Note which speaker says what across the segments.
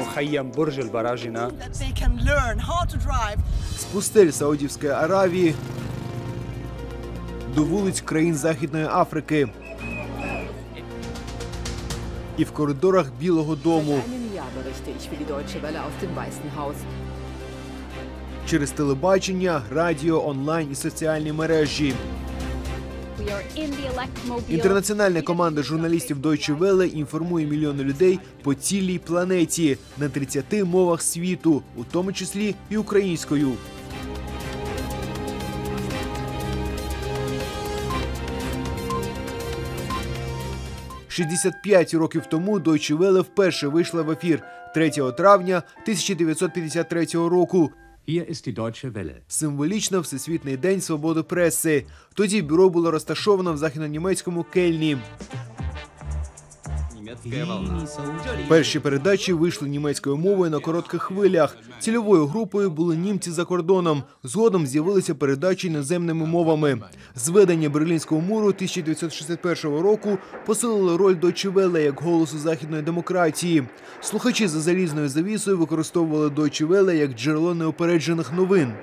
Speaker 1: مخيم برج البراجنة
Speaker 2: that they can learn how to drive
Speaker 3: з пустель Саудівської Аравії до вулиць країн Західної Африки. І в коридорах Білого дому
Speaker 4: einem Jahr berichte ich für die Deutsche Welle aus dem Weißen Haus.
Speaker 3: через телебачення, радіо, онлайн і соціальні мережі. Інтернаціональна команда журналістів Deutsche Welle інформує мільйони людей по цілій планеті на 30 мовах світу, у тому числі і українською. «65 років тому Deutsche Welle вперше вийшла в ефір 3 травня 1953 року.
Speaker 5: Hier ist die Deutsche Welle.
Speaker 3: Символічно Всесвітний день свободи преси. Тоді бюро було розташовано в західнонімецькому Кельні. Перші передачі вийшли німецькою мовою на коротких хвилях. Цільовою групою були німці за кордоном. Згодом з'явилися передачі іноземними мовами. Зведення Берлінського муру 1961 року посилило роль Deutsche Welle як голосу західної демократії. Слухачі за залізною завісою використовували Deutsche Welle як джерело неупереджених новин.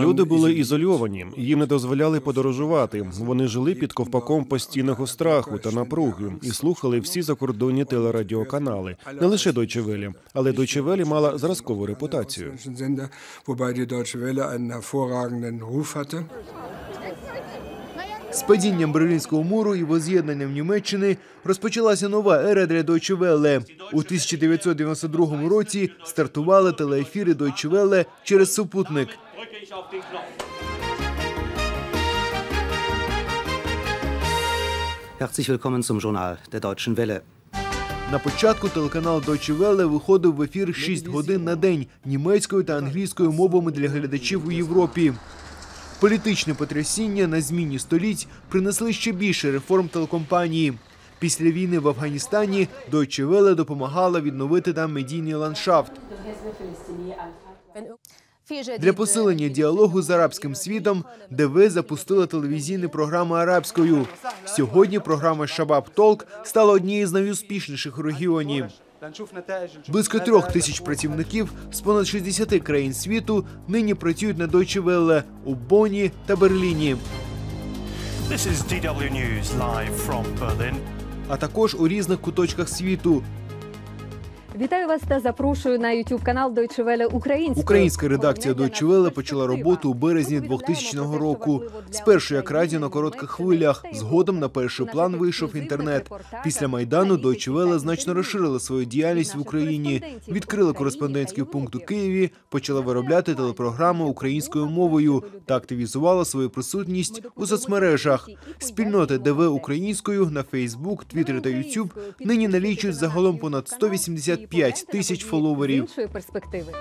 Speaker 6: Люди були ізольовані, їм не дозволяли подорожувати. Вони жили під ковпаком постійного страху та напруги і слухали всі закордонні телерадіоканали, не лише Deutsche Welle, але Deutsche Welle мала зразкову репутацію.
Speaker 3: З падінням Берлінського муру і воз'єднанням Німеччини розпочалася нова ера для Deutsche Welle. У 1992 році стартували телеефіри Deutsche Welle через супутник.
Speaker 7: Herzlich willkommen zum Journal der Deutschen Welle.
Speaker 3: На початку телеканал Deutsche Welle виходив в ефір 6 годин на день німецькою та англійською мовами для глядачів у Європі. Політичне потрясіння на зміні століть принесли ще більше реформ телекомпанії. Після війни в Афганістані Deutsche Welle допомагала відновити там медійний ландшафт. Для посилення діалогу з арабським світом ДВ запустила телевізійні програми арабською. Сьогодні програма Шабаб Толк стала однією з найуспішніших у регіоні. Близько трьох тисяч працівників з понад 60 країн світу нині працюють на Deutsche Welle у Бонні та Берліні,
Speaker 8: This is DW News live from Berlin.
Speaker 3: а також у різних куточках світу.
Speaker 9: Вітаю вас та запрошую на YouTube канал Deutsche Welle українською.
Speaker 3: Українська редакція Deutsche Welle почала роботу у березні 2000 року. Спершу як радіо на коротких хвилях. Згодом на перший план вийшов інтернет. Після майдану Deutsche Welle значно розширила свою діяльність в Україні. Відкрила кореспондентський пункт у Києві, почала виробляти телепрограми українською мовою та активізувала свою присутність у соцмережах. Спільноти ДВ українською на Facebook, Twitter та YouTube нині налічують загалом понад 185 тисяч фоловерів.
Speaker 9: Іншої перспективи.